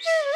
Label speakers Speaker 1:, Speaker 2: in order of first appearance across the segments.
Speaker 1: Yeah.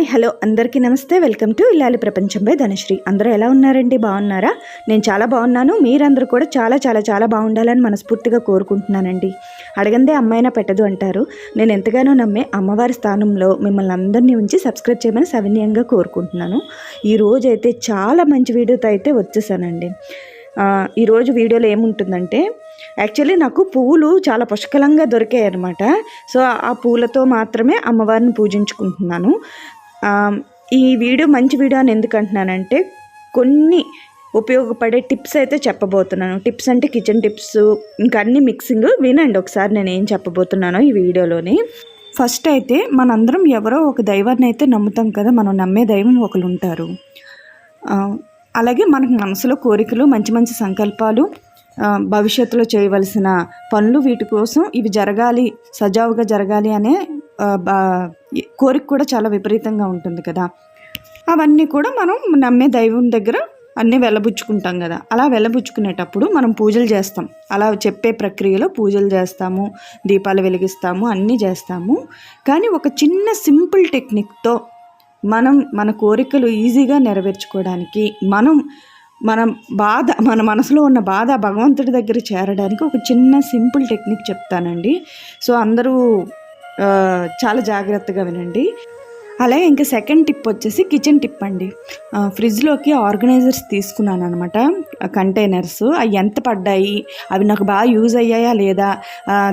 Speaker 1: Hi hello. అందరికీ నమస్తే. Welcome to ఇల్లాలి ప్రపంచంపై ధనశ్రీ. అందరూ ఎలా ఉన్నారండి? బాగున్నారా? నేను చాలా బాగున్నాను. మీరందరూ కూడా చాలా చాలా చాలా బాగుండాలని మనస్ఫూర్తిగా కోరుకుంటున్నానండి. అడగందే అమ్మాయినా పెట్టదు అంటారు. నేను ఎంతగానో నమ్మే అమ్మవారి స్థానంలో మిమ్మల్ని అందరినీ ఉంచి సబ్స్క్రైబ్ చేయమని సవినీయంగా కోరుకుంటున్నాను. ఈ రోజు అయితే చాలా మంచి వీడియోతో అయితే వచ్చేసానండి. ఈరోజు వీడియోలో ఏముంటుందంటే యాక్చువల్లీ నాకు పువ్వులు చాలా పుష్కలంగా దొరికాయి అనమాట సో ఆ పూలతో మాత్రమే అమ్మవారిని పూజించుకుంటున్నాను. ఈ వీడియో మంచి వీడియో అని ఎందుకు అంటున్నానంటే కొన్ని ఉపయోగపడే టిప్స్ అయితే చెప్పబోతున్నాను. టిప్స్ అంటే కిచెన్ టిప్స్ ఇంకా అన్ని మిక్సింగ్ వినండి ఒకసారి నేను ఏం చెప్పబోతున్నానో ఈ వీడియోలోని. ఫస్ట్ అయితే మనందరం ఎవరో ఒక దైవాన్ని అయితే నమ్ముతాం కదా మనం నమ్మే దైవం ఒకరు ఉంటారు. అలాగే మనకు మనసులో కోరికలు మంచి మంచి సంకల్పాలు భవిష్యత్తులో చేయవలసిన పనులు వీటి కోసం ఇవి జరగాలి సజావుగా జరగాలి అనే బా- కోరిక కూడా చాలా విపరీతంగా ఉంటుంది కదా. అవన్నీ కూడా మనం నమ్మే దైవం దగ్గర అన్నీ వెళ్ళబుచ్చుకుంటాం కదా. అలా వెళ్ళబుచ్చుకునేటప్పుడు మనం పూజలు చేస్తాం. అలా చెప్పే ప్రక్రియలో పూజలు చేస్తాము దీపాలు వెలిగిస్తాము అన్నీ చేస్తాము. కానీ ఒక చిన్న సింపుల్ టెక్నిక్తో మనం మన కోరికలు ఈజీగా నెరవేర్చుకోవడానికి మనం మన బాధ మన మనసులో ఉన్న బాధ భగవంతుడి దగ్గర చేరడానికి ఒక చిన్న సింపుల్ టెక్నిక్ చెప్తానండి. సో అందరూ చాలా జాగ్రత్తగా వినండి. అలాగే ఇంకా సెకండ్ టిప్ వచ్చేసి కిచెన్ టిప్ అండి. ఫ్రిడ్జ్లోకి ఆర్గనైజర్స్ తీసుకున్నాను అనమాట కంటైనర్స్. అవి ఎంత పడ్డాయి? అవి నాకు బాగా యూజ్ అయ్యాయా లేదా?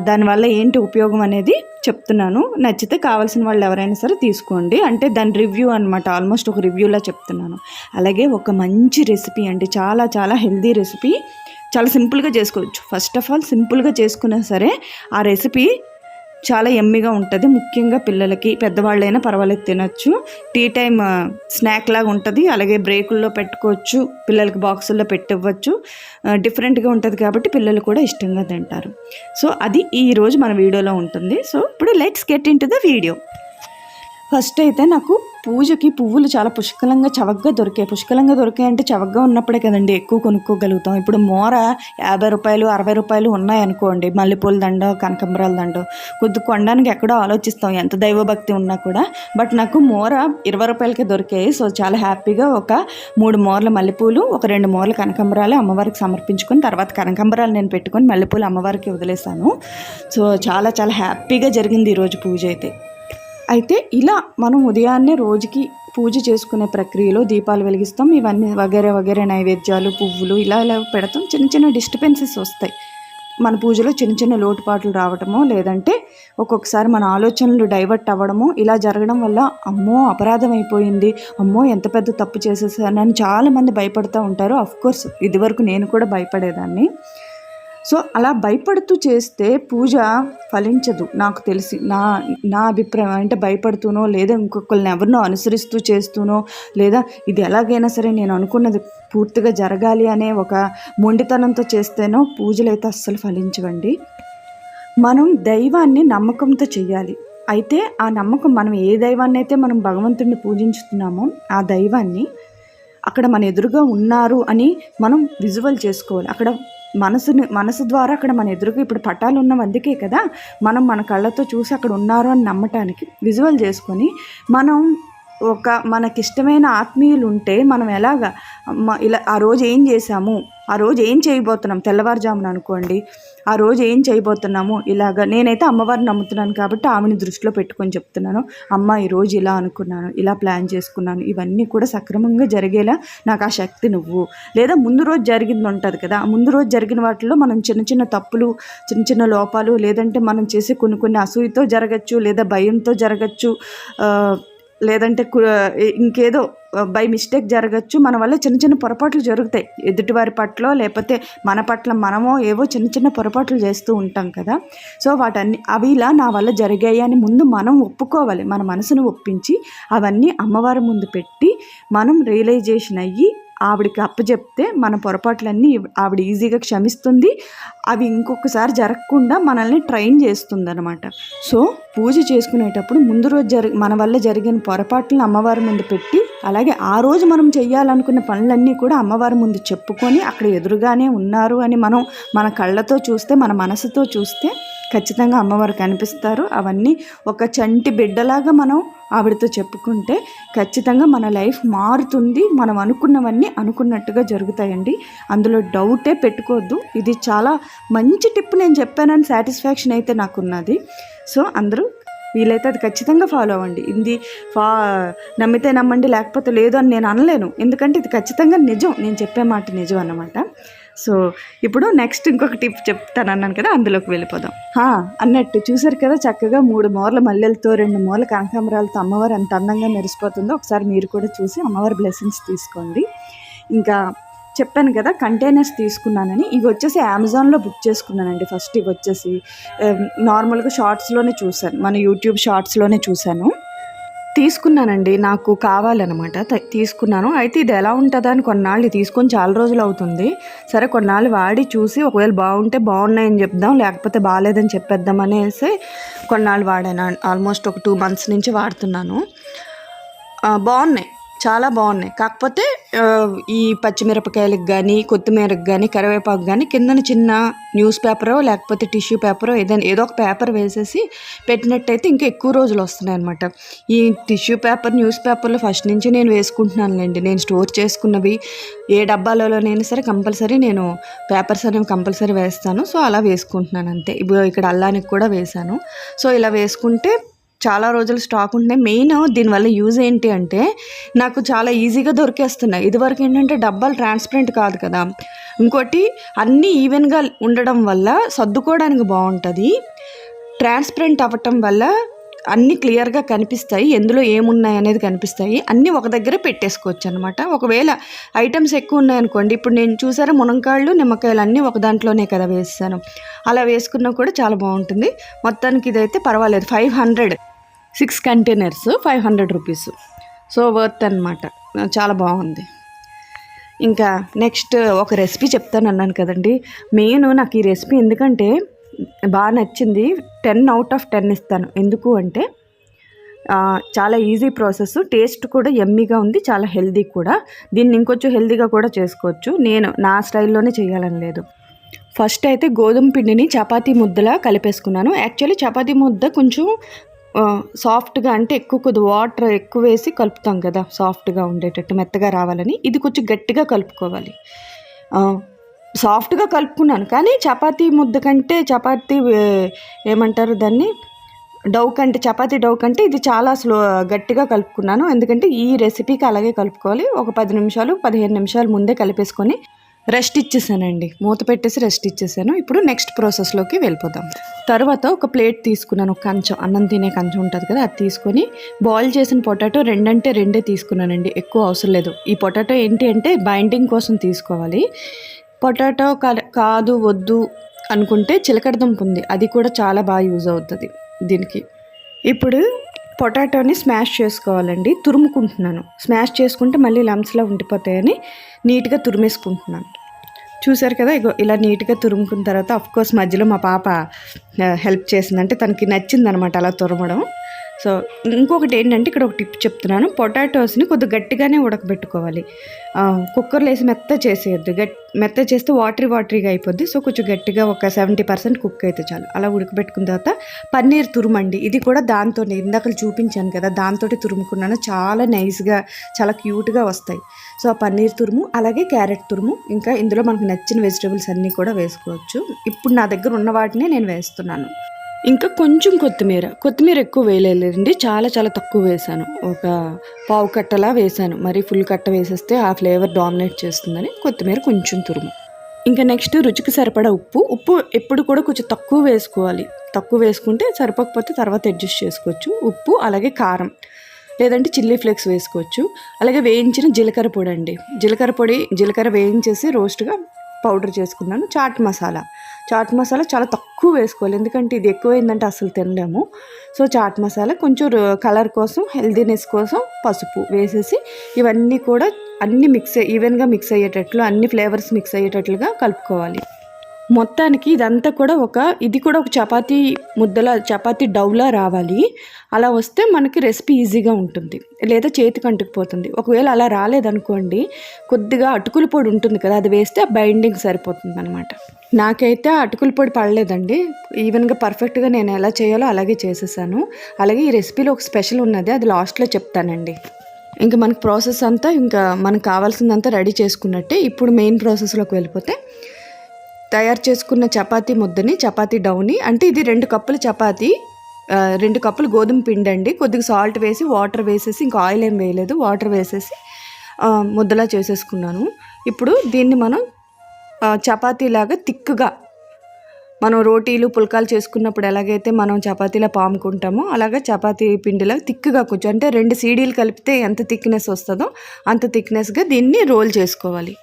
Speaker 1: దానివల్ల ఏంటి ఉపయోగం అనేది చెప్తున్నాను. నచ్చితే కావాల్సిన వాళ్ళు ఎవరైనా సరే తీసుకోండి. అంటే దాని రివ్యూ అనమాట ఆల్మోస్ట్ ఒక రివ్యూలా చెప్తున్నాను. అలాగే ఒక మంచి రెసిపీ అండి. చాలా చాలా హెల్దీ రెసిపీ. చాలా సింపుల్గా చేసుకోవచ్చు. ఫస్ట్ ఆఫ్ ఆల్ సింపుల్గా చేసుకున్నా సరే ఆ రెసిపీ చాలా ఎమ్మిగా ఉంటుంది. ముఖ్యంగా పిల్లలకి పెద్దవాళ్ళైనా పర్వాలేదు తినచ్చు. టీ టైం స్నాక్ లాగా ఉంటుంది. అలాగే బ్రేకుల్లో పెట్టుకోవచ్చు పిల్లలకి బాక్సుల్లో పెట్టివ్వచ్చు. డిఫరెంట్గా ఉంటుంది కాబట్టి పిల్లలు కూడా ఇష్టంగా తింటారు. సో అది ఈరోజు మన వీడియోలో ఉంటుంది. సో ఇప్పుడు let's get into the video. First అయితే నాకు పూజకి పువ్వులు చాలా పుష్కలంగా చవకగా దొరికాయి. పుష్కలంగా దొరికాయి అంటే చవకగా ఉన్నప్పుడే కదండి ఎక్కువ కొనుక్కోగలుగుతాం. ఇప్పుడు మోర యాభై రూపాయలు అరవై రూపాయలు ఉన్నాయనుకోండి మల్లెపూల దండ కనకంబరాల దండ. కొద్ది కొనడానికి ఎక్కడో ఆలోచిస్తాం ఎంత దైవభక్తి ఉన్నా కూడా. బట్ నాకు మోర ఇరవై రూపాయలకే దొరికాయి. సో చాలా హ్యాపీగా ఒక మూడు మోర్ల మల్లెపూలు ఒక రెండు మోర్ల కనకంబరాలు అమ్మవారికి సమర్పించుకొని తర్వాత కనకంబరాలు నేను పెట్టుకొని మల్లెపూలు అమ్మవారికి వదిలేశాను. సో చాలా చాలా హ్యాపీగా జరిగింది ఈరోజు పూజ అయితే. అయితే ఇలా మనం ఉదయాన్నే రోజుకి పూజ చేసుకునే ప్రక్రియలో దీపాలు వెలిగిస్తాం. ఇవన్నీ వగేరే వగేరే నైవేద్యాలు పువ్వులు ఇలా ఇలా పెడతాం. చిన్న చిన్న డిస్టర్బెన్సెస్ వస్తాయి. మన పూజలో చిన్న చిన్న లోటుపాట్లు రావడమో లేదంటే ఒక్కొక్కసారి మన ఆలోచనలు డైవర్ట్ అవ్వడమో ఇలా జరగడం వల్ల అమ్మో అపరాధం అయిపోయింది అమ్మో ఎంత పెద్ద తప్పు చేసేసానని చాలామంది భయపడుతూ ఉంటారు. అఫ్కోర్స్ ఇదివరకు నేను కూడా భయపడేదాన్ని. సో అలా భయపడుతూ చేస్తే పూజ ఫలించదు నాకు తెలిసి. నా నా అభిప్రాయం అంటే భయపడుతూనో లేదా ఇంకొకరిని ఎవరినో అనుసరిస్తూ చేస్తూనో లేదా ఇది ఎలాగైనా సరే నేను అనుకున్నది పూర్తిగా జరగాలి అనే ఒక మొండితనంతో చేస్తేనో పూజలు అయితే అస్సలు ఫలించవండి. మనం దైవాన్ని నమ్మకంతో చేయాలి. అయితే ఆ నమ్మకం మనం ఏ దైవాన్ని అయితే మనం భగవంతుడిని పూజించుతున్నామో ఆ దైవాన్ని అక్కడ మన ఎదురుగా ఉన్నారు అని మనం విజువల్ చేసుకోవాలి. అక్కడ మనసుని మనసు ద్వారా అక్కడ మన ఎదురుగా ఇప్పుడు పటాలు ఉన్న అందుకే కదా మనం మన కళ్ళతో చూసి అక్కడ ఉన్నారు అని నమ్మటానికి విజువల్ చేసుకొని మనం ఒక మనకిష్టమైన ఆత్మీయులు ఉంటే మనం ఎలాగా ఇలా ఆ రోజు ఏం చేశాము? ఆ రోజు ఏం చేయబోతున్నాం? తెల్లవారుజామున అనుకోండి. ఆ రోజు ఏం చేయబోతున్నాము? ఇలాగ నేనైతే అమ్మవారిని నమ్ముతున్నాను కాబట్టి ఆమెని దృష్టిలో పెట్టుకొని చెప్తున్నాను. అమ్మ ఈ రోజు ఇలా అనుకున్నాను ఇలా ప్లాన్ చేసుకున్నాను ఇవన్నీ కూడా సక్రమంగా జరిగేలా నాకు ఆ శక్తి నువ్వు. లేదా ముందు రోజు జరిగింది ఉంటుంది కదా ముందు రోజు జరిగిన వాటిలో మనం చిన్న చిన్న తప్పులు చిన్న చిన్న లోపాలు లేదంటే మనం చేసే కొన్ని కొన్ని అసూయతో జరగచ్చు లేదా భయంతో జరగచ్చు లేదంటే ఇంకేదో బై మిస్టేక్ జరగచ్చు. మన వల్ల చిన్న చిన్న పొరపాట్లు జరుగుతాయి. ఎదుటివారి పట్ల లేకపోతే మన పట్ల మనమో ఏవో చిన్న చిన్న పొరపాట్లు చేస్తూ ఉంటాం కదా. సో వాటన్ని అవి ఇలా నా వల్ల జరిగాయి అని ముందు మనం ఒప్పుకోవాలి. మన మనసును ఒప్పించి అవన్నీ అమ్మవారి ముందు పెట్టి మనం రియలైజేషన్ అయ్యి ఆవిడకి అప్పచెప్తే మన పొరపాట్లన్నీ ఆవిడ ఈజీగా క్షమిస్తుంది. అవి ఇంకొకసారి జరగకుండా మనల్ని ట్రైన్ చేస్తుంది అనమాట సో పూజ చేసుకునేటప్పుడు ముందు రోజు జరి మన వల్ల జరిగిన పొరపాట్లను అమ్మవారి ముందు పెట్టి అలాగే ఆ రోజు మనం చేయాలనుకున్న పనులన్నీ కూడా అమ్మవారి ముందు చెప్పుకొని అక్కడ ఎదురుగానే ఉన్నారు అని మనం మన కళ్ళతో చూస్తే మన మనసుతో చూస్తే ఖచ్చితంగా అమ్మవారు కనిపిస్తారు. అవన్నీ ఒక చంటి బిడ్డలాగా మనం ఆవిడతో చెప్పుకుంటే ఖచ్చితంగా మన లైఫ్ మారుతుంది. మనం అనుకున్నవన్నీ అనుకున్నట్టుగా జరుగుతాయండి. అందులో డౌటే పెట్టుకోవద్దు. ఇది చాలా మంచి టిప్ నేను చెప్పానని సాటిస్ఫాక్షన్ అయితే నాకున్నది. సో అందరూ వీలైతే అది ఖచ్చితంగా ఫాలో అవ్వండి. ఇది ఫా నమ్మితే నమ్మండి లేకపోతే లేదు అని నేను అనలేను. ఎందుకంటే ఇది ఖచ్చితంగా నిజం. నేను చెప్పే మాట నిజం అన్నమాట. సో ఇప్పుడు నెక్స్ట్ ఇంకొక టిప్ చెప్తాను అన్నాను కదా అందులోకి వెళ్ళిపోదాం. హా, అన్నట్టు చూసారు కదా చక్కగా మూడు మూరల మల్లెలతో రెండు మూరల కనకాంబరాలతో అమ్మవారు ఎంత అందంగా మెరిసిపోతుందో ఒకసారి మీరు కూడా చూసి అమ్మవారి బ్లెస్సింగ్స్ తీసుకోండి. ఇంకా చెప్పాను కదా కంటైనర్స్ తీసుకున్నానని. ఇవి వచ్చేసి అమెజాన్లో బుక్ చేసుకున్నానండి. ఫస్ట్ ఇవి వచ్చేసి నార్మల్గా షార్ట్స్లోనే చూశాను. మన యూట్యూబ్ షార్ట్స్లోనే చూశాను. తీసుకున్నానండి. నాకు కావాలన్నమాట. తీసుకున్నాను. అయితే ఇది ఎలా ఉంటుందా అని కొన్నాళ్ళు తీసుకొని చాలా రోజులు అవుతుంది. సరే కొన్నాళ్ళు వాడి చూసి ఒకవేళ బాగుంటే బాగున్నాయని చెప్దాం లేకపోతే బాగాలేదని చెప్పేద్దాం అనేసి కొన్నాళ్ళు వాడాను. ఆల్మోస్ట్ ఒక టూ మంత్స్ నుంచి వాడుతున్నాను. బాగున్నాయి. చాలా బాగున్నాయి. కాకపోతే ఈ పచ్చిమిరపకాయలకు కానీ కొత్తిమీరకు కానీ కరివేపాకు కానీ కిందన చిన్న న్యూస్ పేపరో లేకపోతే టిష్యూ పేపరో ఏదైనా ఏదో ఒక పేపర్ వేసేసి పెట్టినట్టయితే ఇంకా ఎక్కువ రోజులు వస్తున్నాయి అనమాట ఈ టిష్యూ పేపర్ న్యూస్ పేపర్లో ఫస్ట్ నుంచి నేను వేసుకుంటున్నానులేండి. నేను స్టోర్ చేసుకున్నవి ఏ డబ్బాలలోనైనా సరే కంపల్సరీ నేను పేపర్స్ అనేవి కంపల్సరీ వేస్తాను. సో అలా వేసుకుంటున్నాను అంతే. ఇప్పుడు ఇక్కడ అల్లానికి కూడా వేశాను. సో ఇలా వేసుకుంటే చాలా రోజులు స్టాక్ ఉంటున్నాయి. మెయిన్ దీనివల్ల యూజ్ ఏంటి అంటే నాకు చాలా ఈజీగా దొరికేస్తున్నాయి. ఇదివరకు ఏంటంటే డబ్బాలు ట్రాన్స్పరెంట్ కాదు కదా. ఇంకోటి అన్నీ ఈవెన్గా ఉండడం వల్ల సర్దుకోవడానికి బాగుంటుంది. ట్రాన్స్పరెంట్ అవ్వటం వల్ల అన్నీ క్లియర్గా కనిపిస్తాయి. ఎందులో ఏమున్నాయి అనేది కనిపిస్తాయి. అన్నీ ఒక దగ్గర పెట్టేసుకోవచ్చు అనమాట ఒకవేళ ఐటమ్స్ ఎక్కువ ఉన్నాయనుకోండి ఇప్పుడు నేను చూసారా మునక్కాళ్ళు నిమ్మకాయలు అన్నీ ఒక దాంట్లోనే కదా వేస్తాను. అలా వేసుకున్నా కూడా చాలా బాగుంటుంది. మొత్తానికి ఇదైతే పర్వాలేదు. Five hundred. Six containers five hundred rupees. So worth అనమాట చాలా బాగుంది. ఇంకా నెక్స్ట్ ఒక రెసిపీ చెప్తాను అన్నాను కదండి. మెయిన్ నాకు ఈ రెసిపీ ఎందుకంటే బాగా నచ్చింది. టెన్ అవుట్ ఆఫ్ టెన్ ఇస్తాను. ఎందుకు అంటే చాలా ఈజీ ప్రాసెస్. టేస్ట్ కూడా ఎమ్మీగా ఉంది చాలా హెల్దీ కూడా. దీన్ని ఇంకొంచెం హెల్దీగా కూడా చేసుకోవచ్చు. నేను నా స్టైల్లోనే చేయాలని లేదు. ఫస్ట్ అయితే గోధుమ పిండిని చపాతీ ముద్దలా కలిపేసుకున్నాను. యాక్చువల్లీ చపాతీ ముద్ద కొంచెం సాఫ్ట్గా అంటే ఎక్కువ కొద్ది వాటర్ ఎక్కువ వేసి కలుపుతాం కదా సాఫ్ట్గా ఉండేటట్టు మెత్తగా రావాలని. ఇది కొంచెం గట్టిగా కలుపుకోవాలి. సాఫ్ట్గా కలుపుకున్నాను. కానీ చపాతీ ముద్ద కంటే చపాతీ ఏమంటారు దాన్ని? డౌ కంటే చపాతీ డౌ కంటే ఇది చాలా స్లో గట్టిగా కలుపుకున్నాను. ఎందుకంటే ఈ రెసిపీకి అలాగే కలుపుకోవాలి. ఒక పది నిమిషాలు పదిహేను నిమిషాలు ముందే కలిపేసుకొని రెస్ట్ ఇచ్చేసానండి. మూత పెట్టేసి రెస్ట్ ఇచ్చేసాను. ఇప్పుడు నెక్స్ట్ ప్రాసెస్లోకి వెళ్ళిపోతాం తర్వాత ఒక ప్లేట్ తీసుకున్నాను. ఒక కంచం అన్నం తినే కంచం ఉంటుంది కదా అది తీసుకొని బాయిల్ చేసిన పొటాటో రెండంటే రెండే తీసుకున్నానండి. ఎక్కువ అవసరం లేదు. ఈ పొటాటో ఏంటి అంటే బైండింగ్ కోసం తీసుకోవాలి. పొటాటో కాదు వద్దు అనుకుంటే చిలకడదుంపు ఉంది. అది కూడా చాలా బాగా యూజ్ అవుతుంది దీనికి. ఇప్పుడు పొటాటోని స్మాష్ చేసుకోవాలండి. తురుముకుంటున్నాను. స్మాష్ చేసుకుంటే మళ్ళీ లంప్స్లా ఉండిపోతాయని నీట్గా తురిమేసుకుంటున్నాను. చూసారు కదా ఇగో ఇలా నీట్గా తురుముకున్న తర్వాత అఫ్ కోర్స్ మధ్యలో మా పాప హెల్ప్ చేసిందంటే తనకి నచ్చింది అనమాట అలా తురమడం. సో ఇంకొకటి ఏంటంటే ఇక్కడ ఒక టిప్ చెప్తున్నాను. పొటాటోస్ని కొద్దిగా గట్టిగానే ఉడకబెట్టుకోవాలి. కుక్కర్లో వేసి మెత్త చేసేయద్దు. గట్ మెత్త చేస్తే వాటరీ వాటరీగా అయిపోద్ది. సో కొంచెం గట్టిగా ఒక సెవెంటీ పర్సెంట్ కుక్ అయితే చాలు. అలా ఉడకబెట్టుకున్న తర్వాత పన్నీర్ తురుమండి. ఇది కూడా దాంతో ఇందాక చూపించాను కదా దాంతో తురుముకున్నాను. చాలా నైస్గా చాలా క్యూట్గా వస్తాయి. సో ఆ పన్నీర్ తురుము అలాగే క్యారెట్ తురుము ఇంకా ఇందులో మనకు నచ్చిన వెజిటేబుల్స్ అన్నీ కూడా వేసుకోవచ్చు. ఇప్పుడు నా దగ్గర ఉన్న వాటినే నేను వేస్తున్నాను. ఇంకా కొంచెం కొత్తిమీర. కొత్తిమీర ఎక్కువ వేయలేదండి. చాలా చాలా తక్కువ వేసాను ఒక పావు కట్టలా వేసాను మరి ఫుల్ కట్ట వేసేస్తే ఆ ఫ్లేవర్ డామినేట్ చేస్తుందని కొత్తిమీర కొంచెం తురుము. ఇంకా నెక్స్ట్ రుచికి సరిపడా ఉప్పు. ఉప్పు ఎప్పుడు కూడా కొంచెం తక్కువ వేసుకోవాలి. తక్కువ వేసుకుంటే సరిపోకపోతే తర్వాత అడ్జస్ట్ చేసుకోవచ్చు. ఉప్పు అలాగే కారం. లేదంటే చిల్లీ ఫ్లేక్స్ వేసుకోవచ్చు. అలాగే వేయించిన జీలకర్ర పొడి అండి. జీలకర్ర పొడి జీలకర్ర వేయించేసి రోస్ట్గా పౌడర్ చేసుకున్నాను. చాట్ మసాలా. చాట్ మసాలా చాలా తక్కువ వేసుకోవాలి. ఎందుకంటే ఇది ఎక్కువైందంటే అసలు తినలేము. సో చాట్ మసాలా కొంచెం కలర్ కోసం హెల్దీనెస్ కోసం పసుపు వేసేసి ఇవన్నీ కూడా అన్నీ మిక్స్ ఈవెన్గా మిక్స్ అయ్యేటట్లు అన్ని ఫ్లేవర్స్ మిక్స్ అయ్యేటట్లుగా కలుపుకోవాలి. మొత్తానికి ఇదంతా కూడా ఒక ఇది కూడా ఒక చపాతీ ముద్దల చపాతీ డౌలా రావాలి. అలా వస్తే మనకి రెసిపీ ఈజీగా ఉంటుంది. లేదా చేతికి అంటుకుపోతుంది. ఒకవేళ అలా రాలేదనుకోండి కొద్దిగా అటుకుల పొడి ఉంటుంది కదా అది వేస్తే బైండింగ్ సరిపోతుంది అనమాట నాకైతే అటుకుల పొడి పడలేదండి. ఈవెన్గా పర్ఫెక్ట్గా నేను ఎలా చేయాలో అలాగే చేసేసాను. అలాగే ఈ రెసిపీలో ఒక స్పెషల్ ఉన్నది అది లాస్ట్లో చెప్తానండి. ఇంకా మనకు ప్రాసెస్ అంతా ఇంకా మనకు కావాల్సిందంతా రెడీ చేసుకున్నట్టే ఇప్పుడు మెయిన్ ప్రాసెస్లోకి వెళ్ళిపోతే తయారు చేసుకున్న చపాతీ ముద్దని చపాతీ డౌని అంటే ఇది రెండు కప్పుల చపాతీ రెండు కప్పులు గోధుమ పిండి అండి కొద్దిగా సాల్ట్ వేసి వాటర్ వేసేసి ఇంకా ఆయిల్ ఏం వేయలేదు. వాటర్ వేసేసి ముద్దలా చేసేసుకున్నాను. ఇప్పుడు దీన్ని మనం చపాతీలాగా తిక్కుగా మనం రోటీలు పుల్కాలు చేసుకున్నప్పుడు ఎలాగైతే మనం చపాతీలా పాముకుంటామో అలాగే చపాతీ పిండిలా తిక్కుగా కొంచెం అంటే రెండు సీడీలు కలిపితే ఎంత థిక్నెస్ వస్తుందో అంత థిక్నెస్గా దీన్ని రోల్ చేసుకోవాలి.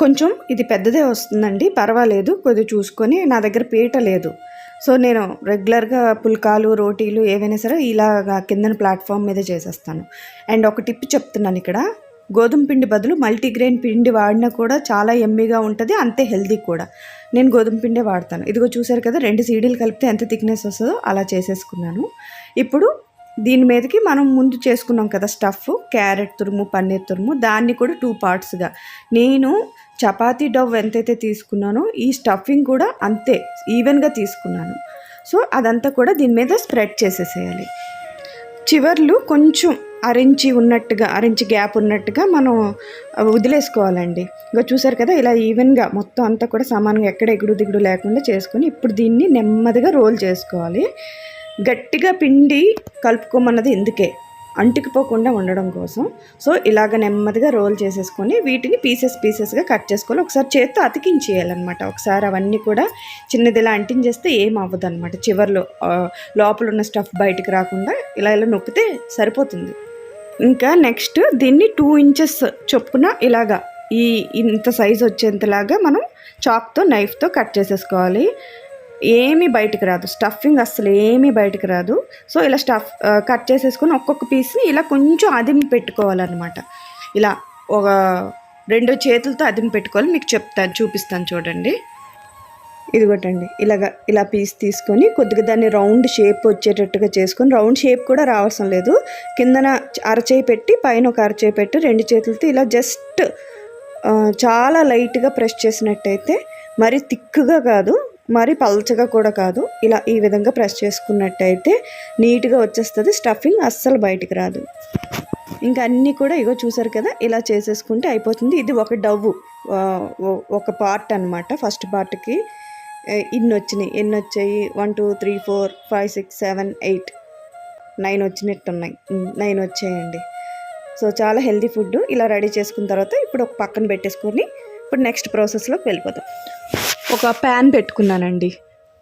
Speaker 1: కొంచెం ఇది పెద్దదే వస్తుందండి పర్వాలేదు కొద్దిగా చూసుకొని నా దగ్గర పీట లేదు. సో నేను రెగ్యులర్గా పుల్కాలు రోటీలు ఏవైనా సరే ఇలాగా కిందన ప్లాట్ఫామ్ మీద చేసేస్తాను. అండ్ ఒక టిప్ చెప్తున్నాను ఇక్కడ గోధుమ పిండి బదులు మల్టీగ్రెయిన్ పిండి వాడినా కూడా చాలా ఎమ్మీగా ఉంటుంది అంతే హెల్దీ కూడా. నేను గోధుమ పిండే వాడతాను. ఇదిగో చూసారు కదా రెండు సీడీలు కలిపితే ఎంత థిక్నెస్ వస్తుందో అలా చేసేసుకున్నాను. ఇప్పుడు దీని మీదకి మనం ముందు చేసుకున్నాం కదా స్టఫ్ క్యారెట్ తురుము పన్నీర్ తురుము దాన్ని కూడా టూ పార్ట్స్గా నేను చపాతీ డవ్ ఎంతైతే తీసుకున్నానో ఈ స్టఫింగ్ కూడా అంతే ఈవెన్గా తీసుకున్నాను. సో అదంతా కూడా దీని మీద స్ప్రెడ్ చేసేసేయాలి. చివర్లు కొంచెం అరించి ఉన్నట్టుగా అరించి గ్యాప్ ఉన్నట్టుగా మనం వదిలేసుకోవాలండి. ఇంకా చూసారు కదా ఇలా ఈవెన్గా మొత్తం అంతా కూడా సమానంగా ఎక్కడ ఎగుడు దిగుడు లేకుండా చేసుకొని ఇప్పుడు దీన్ని నెమ్మదిగా రోల్ చేసుకోవాలి. గట్టిగా పిండి కలుపుకోమన్నది ఎందుకే? అంటుకుపోకుండా ఉండడం కోసం. సో ఇలాగ నెమ్మదిగా రోల్ చేసేసుకొని వీటిని పీసెస్ పీసెస్గా కట్ చేసుకోవాలి ఒకసారి చేత్తో అతికించేయాలన్నమాట. ఒకసారి అవన్నీ కూడా చిన్నది ఇలా అంటించేస్తే ఏం అవ్వదు అనమాట చివర్లో లోపల ఉన్న స్టఫ్ బయటకు రాకుండా ఇలా ఇలా నొక్కితే సరిపోతుంది. ఇంకా నెక్స్ట్ దీన్ని టూ ఇంచెస్ చొప్పున ఇలాగా ఈ ఇంత సైజ్ వచ్చేంతలాగా మనం చాక్తో నైఫ్తో కట్ చేసేసుకోవాలి. ఏమీ బయటకు రాదు. స్టఫింగ్ అస్సలు ఏమీ బయటకు రాదు. సో ఇలా స్టఫ్ కట్ చేసేసుకొని ఒక్కొక్క పీస్ని ఇలా కొంచెం అదిమి పెట్టుకోవాలన్నమాట. ఇలా ఒక రెండు చేతులతో అదిమి పెట్టుకోవాలి. మీకు చెప్తాను చూపిస్తాను చూడండి. ఇదిగోటండి ఇలాగ ఇలా పీస్ తీసుకొని కొద్దిగా దాన్ని రౌండ్ షేప్ వచ్చేటట్టుగా చేసుకొని రౌండ్ షేప్ కూడా రావాల్సిన లేదు. కిందన అరచేయి పెట్టి పైన ఒక అరచేయి పెట్టి రెండు చేతులతో ఇలా జస్ట్ చాలా లైట్గా ప్రెస్ చేసినట్టయితే మరి థిక్గా కాదు. మరి పల్చగా కూడా కాదు. ఇలా ఈ విధంగా ప్రెస్ చేసుకున్నట్టయితే నీట్గా వచ్చేస్తుంది. స్టఫింగ్ అస్సలు బయటికి రాదు. ఇంకా అన్నీ కూడా ఇగో చూసారు కదా ఇలా చేసేసుకుంటే అయిపోతుంది. ఇది ఒక డవ్వు ఒక పార్ట్ అనమాట ఫస్ట్ పార్ట్కి ఇన్ని వచ్చినాయి. ఎన్ని వచ్చాయి? One two three four five six seven eight. Nine వచ్చినట్టు ఉన్నాయి నైన్ వచ్చాయండి. సో చాలా హెల్తీ ఫుడ్ ఇలా రెడీ చేసుకున్న తర్వాత ఇప్పుడు ఒక పక్కన పెట్టేసుకొని ఇప్పుడు నెక్స్ట్ ప్రాసెస్లోకి వెళ్ళిపోతాం ఒక ప్యాన్ పెట్టుకున్నానండి.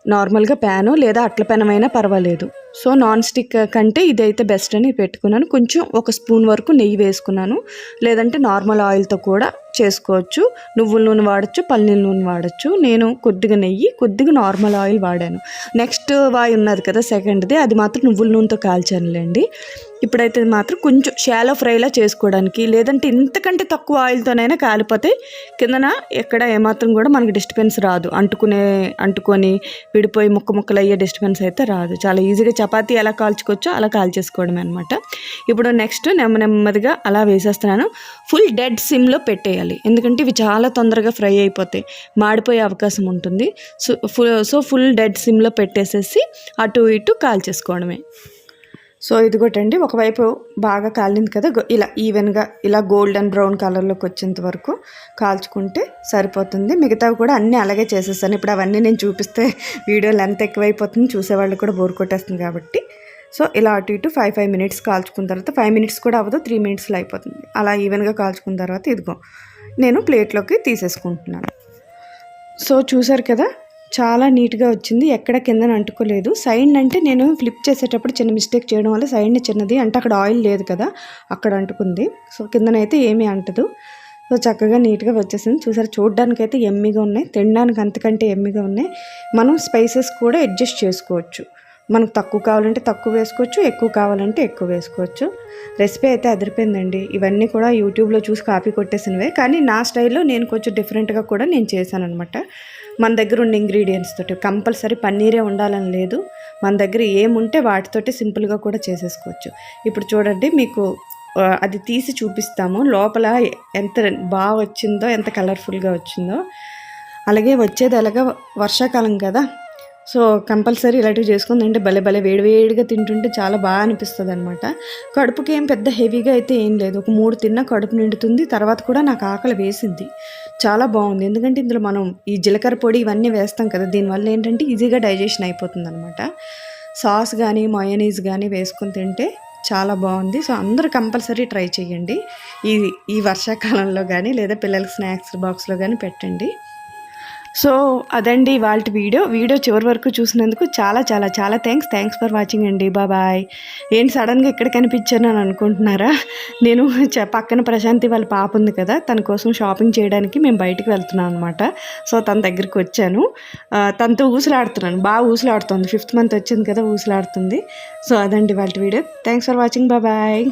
Speaker 1: నార్మల్గా ప్యాను లేదా అట్ల పెనమైనా పర్వాలేదు. సో నాన్ స్టిక్ కంటే ఇదైతే బెస్ట్ అని పెట్టుకున్నాను. కొంచెం ఒక స్పూన్ వరకు నెయ్యి వేసుకున్నాను. లేదంటే నార్మల్ ఆయిల్తో కూడా చేసుకోవచ్చు. నువ్వుల నూనె వాడచ్చు పల్లీల నూనె వాడచ్చు. నేను కొద్దిగా నెయ్యి కొద్దిగా నార్మల్ ఆయిల్ వాడాను. నెక్స్ట్ వాయి ఉన్నది కదా సెకండ్ది అది మాత్రం నువ్వుల నూనెతో కాల్చానులేండి. ఇప్పుడైతే మాత్రం కొంచెం షాలో ఫ్రైలా చేసుకోవడానికి లేదంటే ఇంతకంటే తక్కువ ఆయిల్తోనైనా కాలిపోతే కిందన ఎక్కడ ఏమాత్రం కూడా మనకి డిస్టర్బెన్స్ రాదు. అంటుకునే అంటుకొని విడిపోయి ముక్క ముక్కలు అయ్యే డిస్టర్బెన్స్ అయితే రాదు. చాలా ఈజీగా చపాతీ ఎలా కాల్చుకోవచ్చో అలా కాల్చేసుకోవడమే అనమాట ఇప్పుడు నెక్స్ట్ నెమ్మ నెమ్మదిగా అలా వేసేస్తున్నాను. ఫుల్ డెడ్ సిమ్లో పెట్టేయాలి. ఎందుకంటే ఇవి చాలా తొందరగా ఫ్రై అయిపోతాయి మాడిపోయే అవకాశం ఉంటుంది. So full so full dead సిమ్లో పెట్టేసేసి అటు ఇటు కాల్చేసుకోవడమే. సో ఇదిగోటండి ఒకవైపు బాగా కాలింది కదా ఇలా ఈవెన్గా ఇలా గోల్డెన్ బ్రౌన్ కలర్లోకి వచ్చేంత వరకు కాల్చుకుంటే సరిపోతుంది. మిగతావి కూడా అన్నీ అలాగే చేసేస్తాను. ఇప్పుడు అవన్నీ నేను చూపిస్తే వీడియో లెంత్ ఎక్కువైపోతుంది చూసేవాళ్ళు కూడా బోర్ కొట్టేస్తుంది కాబట్టి. సో ఇలా అటు ఇటు ఫైవ్ ఫైవ్ మినిట్స్ కాల్చుకున్న తర్వాత ఫైవ్ మినిట్స్ కూడా అవ్వదు త్రీ మినిట్స్లో అయిపోతుంది. అలా ఈవెన్గా కాల్చుకున్న తర్వాత ఇదిగో నేను ప్లేట్లోకి తీసేసుకుంటున్నాను. సో చూసారు కదా చాలా నీట్గా వచ్చింది. ఎక్కడ కిందన అంటుకోలేదు. సైడ్ అంటే నేను ఫ్లిప్ చేసేటప్పుడు చిన్న మిస్టేక్ చేయడం వల్ల సైడ్ని చిన్నది. అంటే అక్కడ ఆయిల్ లేదు కదా అక్కడ అంటుకుంది. సో కిందనైతే ఏమీ అంటదు. సో చక్కగా నీట్గా వచ్చేసింది. చూసారు చూడడానికి అయితే ఎమ్మిగా ఉన్నాయి. తినడానికి అంతకంటే ఎమ్మిగా ఉన్నాయి. మనం స్పైసెస్ కూడా అడ్జస్ట్ చేసుకోవచ్చు. మనకు తక్కువ కావాలంటే తక్కువ వేసుకోవచ్చు ఎక్కువ కావాలంటే ఎక్కువ వేసుకోవచ్చు. రెసిపీ అయితే అదిరిపోయిందండి. ఇవన్నీ కూడా యూట్యూబ్లో చూసి కాపీ కొట్టేసినవే. కానీ నా స్టైల్లో నేను కొంచెం డిఫరెంట్గా కూడా నేను చేశాను అనమాట మన దగ్గర ఉన్న ఇంగ్రీడియంట్స్ తోటి కంపల్సరీ పన్నీరే ఉండాలని లేదు. మన దగ్గర ఏముంటే వాటితోటి సింపుల్గా కూడా చేసేసుకోవచ్చు. ఇప్పుడు చూడండి మీకు అది తీసి చూపిస్తాము. లోపల ఎంత బాగా వచ్చిందో ఎంత కలర్ఫుల్గా వచ్చిందో. అలాగే వచ్చేది ఎలాగా? వర్షాకాలం కదా. సో కంపల్సరీ ఇలాంటివి చేసుకుని తింటే భలే భలే వేడివేడిగా తింటుంటే చాలా బాగా అనిపిస్తుంది అనమాట కడుపుకి ఏం పెద్ద హెవీగా అయితే ఏం లేదు. ఒక మూడు తిన్నా కడుపు నిండుతుంది. తర్వాత కూడా నాకు ఆకలి వేసింది. చాలా బాగుంది. ఎందుకంటే ఇందులో మనం ఈ జీలకర్ర పొడి ఇవన్నీ వేస్తాం కదా దీనివల్ల ఏంటంటే ఈజీగా డైజెషన్ అయిపోతుంది అనమాట సాస్ కానీ మయోనీస్ కానీ వేసుకొని తింటే చాలా బాగుంది. సో అందరూ కంపల్సరీ ట్రై చేయండి ఈ ఈ వర్షాకాలంలో కానీ లేదా పిల్లలకి స్నాక్స్ బాక్స్లో కానీ పెట్టండి. సో అదండి వాళ్ళ వీడియో. వీడియో చివరి వరకు చూసినందుకు చాలా చాలా చాలా థ్యాంక్స్ థ్యాంక్స్ ఫర్ వాచింగ్ అండి. బాబాయ్ ఏంటి సడన్గా ఇక్కడ కనిపించాను అని అనుకుంటున్నారా? నేను చ- పక్కన ప్రశాంతి వాళ్ళ పాప ఉంది కదా తన కోసం షాపింగ్ చేయడానికి మేము బయటికి వెళ్తున్నాం అనమాట సో తన దగ్గరికి వచ్చాను. తనతో ఊసులాడుతున్నాను. బాగా ఊసులాడుతుంది. ఫిఫ్త్ మంత్ వచ్చింది కదా ఊసులాడుతుంది. సో అదండి వాళ్ళ వీడియో. Thanks for watching. బాబాయ్